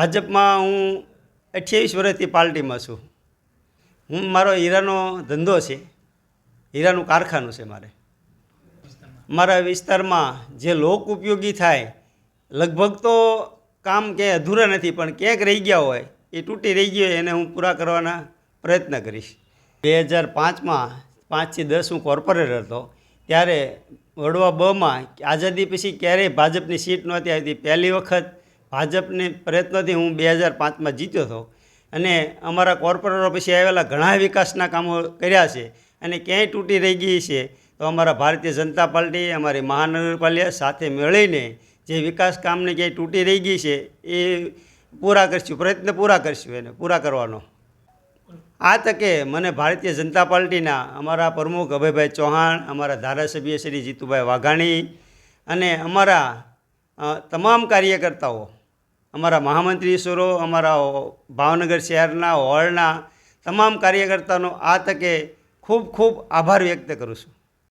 ભાજપમાં હું અઠ્યાવીસ વર્ષથી પાર્ટીમાં છું. હું, મારો હીરાનો ધંધો છે. હીરાનું કારખાનું છે મારે. મારા વિસ્તારમાં જે લોક ઉપયોગી થાય, લગભગ તો કામ ક્યાંય અધૂરા નથી, પણ ક્યાંક રહી ગયા હોય, એ તૂટી રહી ગયો એને હું પૂરા કરવાના પ્રયત્ન કરીશ. બે હજાર પાંચમાં પાંચથી દસ હું કોર્પોરેટર હતો, ત્યારે વડવા બમાં આઝાદી પછી ક્યારેય ભાજપની સીટ નહોતી આવતી. પહેલી વખત ભાજપની પ્રયત્નથી હું બે હજાર પાંચમાં જીત્યો હતો. અને અમારા કોર્પોરેટરો પછી આવેલા ઘણા વિકાસના કામો કર્યા છે અને ક્યાંય તૂટી રહી ગઈ છે તો અમારા ભારતીય જનતા પાર્ટી, અમારી મહાનગરપાલિકા સાથે મળીને જે વિકાસ કામને ક્યાંય તૂટી રહી ગઈ છે એ પૂરા કરશું, પ્રયત્ન પૂરા કરશું એને, પૂરા કરવાનો. આ તકે મને ભારતીય જનતા પાર્ટીના અમારા પ્રમુખ અભયભાઈ ચૌહાણ, અમારા ધારાસભ્ય શ્રી જીતુભાઈ વાઘાણી અને અમારા તમામ કાર્યકર્તાઓ અમારા મહામંત્રીશ્વરો, અમારા ભાવનગર શહેરના, હોળના તમામ કાર્યકર્તાનો આ તકે ખૂબ ખૂબ આભાર વ્યક્ત કરું છું.